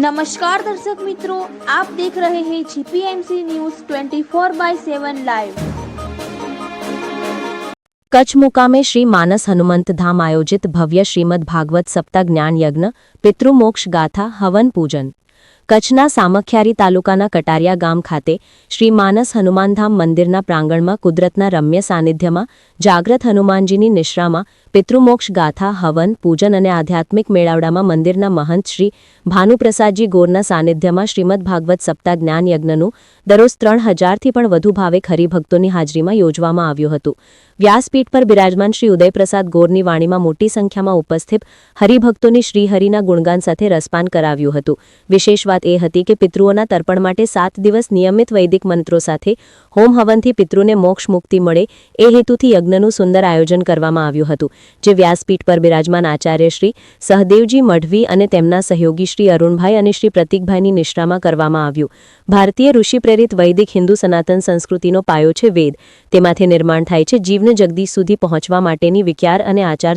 નમસ્કાર દર્શક મિત્રો આપ દેખ રહે હૈ GPMC news 24 by 7 live Kutch મુકામે શ્રી માનસ હનુમંત ધામ આયોજિત ભવ્ય શ્રીમદ ભાગવત સપ્તાહ જ્ઞાન યજ્ઞ, પિતૃમોક્ષ ગાથા, હવન પૂજન. કચ્છના સામખ્યારી તાલુકાના કટારિયા ગામ ખાતે શ્રી માનસ હનુમાનધામ મંદિરના પ્રાંગણમાં કુદરતના રમ્ય સાનિધ્યમાં જાગ્રત હનુમાનજીની નિશ્રામાં પિતૃમોક્ષ ગાથા, હવન, પૂજન અને આધ્યાત્મિક મેળાવડામાં મંદિરના મહંત શ્રી ભાનુપ્રસાદજી ગોરના સાનિધ્યમાં શ્રીમદ ભાગવત સપ્તાહ જ્ઞાન યજ્ઞનું દરરોજ ત્રણ હજારથી પણ વધુ ભાવે હરિભક્તોની હાજરીમાં યોજવામાં આવ્યું હતું. વ્યાસપીઠ પર બિરાજમાન શ્રી ઉદયપ્રસાદ ગોરની વાણીમાં મોટી સંખ્યામાં ઉપસ્થિત હરિભક્તોની શ્રીહરિના ગુણગાન સાથે રસપાન કરાવ્યું હતું. વિશેષ વાત એ હતી કે પિતૃઓના તર્પણ માટે સાત દિવસ નિયમિત વૈદિક મંત્રો સાથે હોમ હવનથી પિતૃને મોક્ષ મુક્તિ મળે એ હેતુથી યજ્ઞનું સુંદર આયોજન કરવામાં આવ્યું હતું. જે વ્યાસપીઠ પર બિરાજમાન આચાર્ય શ્રી સહદેવજી મઢવી અને તેમના સહયોગી શ્રી અરુણભાઈ અને શ્રી પ્રતિકભાઈની નિષ્ઠામાં કરવામાં આવ્યું. ભારતીય ઋષિ પ્રેરિત વૈદિક હિન્દુ સનાતન સંસ્કૃતિનો પાયો છે વેદ. તેમાંથી નિર્માણ થાય છે જીવને જગદીશ સુધી પહોંચવા માટેની વિચાર અને આચાર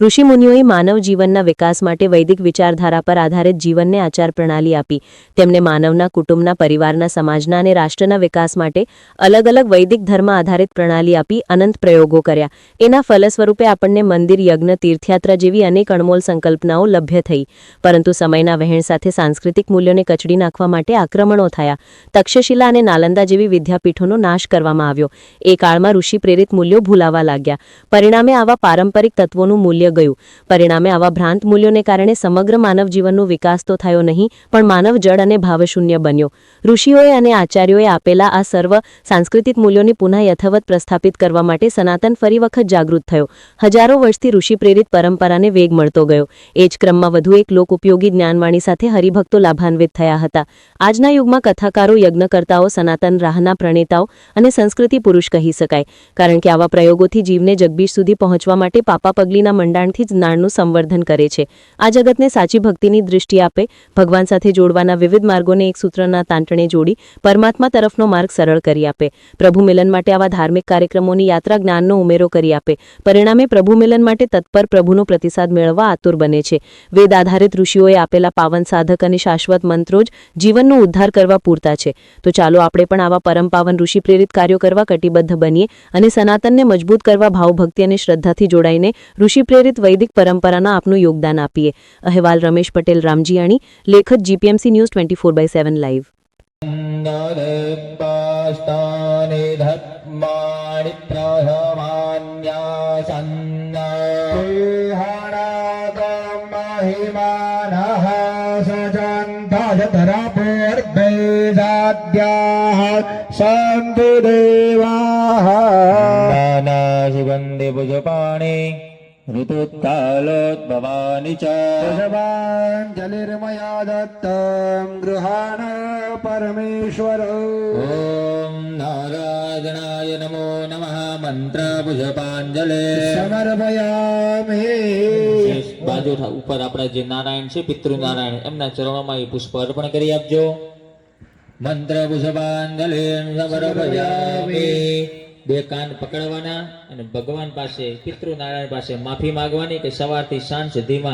ઋષિમુનિઓએ માનવ જીવનના વિકાસ માટે વૈદિક વિચારધારા પર આધારિત જીવનને આચાર પ્રણાલી આપી. તેમને માનવના કુટુંબના પરિવારના સમાજના અને રાષ્ટ્રના વિકાસ માટે અલગ અલગ વૈદિક ધર્મ આધારિત પ્રણાલી આપી અનંત પ્રયોગો કર્યા. એના ફલ સ્વરૂપે આપણને મંદિર, યજ્ઞ, તીર્થયાત્રા જેવી અનેક અણમોલ સંકલ્પનાઓ લભ્ય થઈ. પરંતુ સમયના વહેણ સાથે સાંસ્કૃતિક મૂલ્યોને કચડી નાખવા માટે આક્રમણો થયા. તક્ષશિલા અને નાલંદા જેવી વિદ્યાપીઠોનો નાશ કરવામાં આવ્યો. એ કાળમાં ઋષિ પ્રેરિત મૂલ્યો ભૂલાવા લાગ્યા. પરિણામે આવા પારંપરિક તત્વોનું મૂલ્ય ગયું. પરિણામે આવા ભ્રાંત મૂલ્યોને કારણે સમગ્ર માનવ જીવનનો વિકાસ તો થયો નહીં, પણ માનવ જડ અને ભાવશૂન્ય બન્યો. ઋષિઓએ અને આચાર્યોએ આપેલા આ સર્વ સાંસ્કૃતિક મૂલ્યોને પુનઃ યથાવત પ્રસ્થાપિત કરવા માટે સનાતન ફરી વખત જાગૃત થયો. હજારો વર્ષથી ઋષિ પ્રેરિત પરંપરાને વેગ મળતો ગયો. એ જ ક્રમમાં વધુ એક લોક ઉપયોગી જ્ઞાનવાણી સાથે હરિભક્તો લાભાન્વિત થયા હતા. આજના યુગમાં કથાકારો, યજ્ઞકર્તાઓ, સનાતન રાહના પ્રણેતાઓ અને સંસ્કૃતિ પુરુષ કહી શકાય. કારણ કે આવા પ્રયોગોથી જીવને જગબીશ સુધી પહોંચવા માટે પાપા પગલીના મંડાણથી જ જ્ઞાનનું સંવર્ધન કરે છે. આ જગતને સાચી ભક્તિની દૃષ્ટિ આપે, ભગવાન સાથે જોડવાના વિવિધ માર્ગોને એક સૂત્રના તાંટણે જોડી, પરમાત્મા તરફનો માર્ગ સરળ કરી આપે. પ્રભુ મિલન માટે આવા ધાર્મિક કાર્યક્રમોની યાત્રા જ્ઞાનનો ઉમેરો કરી આપે. પરિણામે પ્રભુ મિલન માટે તત્પર પ્રભુનો પ્રતિસાદ મેળવવા આતુર બને છે. વેદ આધારિત ઋષિઓએ આપેલા પાવન સાધક અને શાશ્વત મંત્રો જ જીવનનો ઉદ્ધાર કરવા પૂરતા છે. તો ચાલો આપણે પણ આવા પરમ પાવન ઋષિ પ્રેરિત કાર્યો કરવા કટિબદ્ધ બનીએ અને સનાતનને મજબૂત કરવા ભાવભક્તિ અને શ્રદ્ધાથી જોડાઈને ઋષિ પ્રેરિત વૈદિક પરંપરાના આપનું યોગદાન આપીએ. અહેવાલ રમેશ પટેલ, રામજીયાણી, લેખક, GPMC news twenty four by seven live. सन्नहणादम् महिमानः स जन्तापर्भेदाद्याः सन्तुदेवाः न भुजपाणि ऋतुत्कालोद्भवानि च पुष्पाञ्जलिर्मया दत्तं गृहाण परमेश्वर ॐ नारायणाय नमो नमः मन्त्रपुष्पाञ्जले समर्पयामि બાજુ થા- ઉપર આપણા જે નારાયણ છે પિતૃનારાયણ એમના ચરણોમાં એ પુષ્પ અર્પણ કરી આપજો मन्त्रपुष्पाञ्जलिं समर्पयामि બે કાન પકડવાના અને ભગવાન પાસે પિતૃનારાયણ પાસે માફી માંગવાની કે સવારથી સાંજ સુધીમાં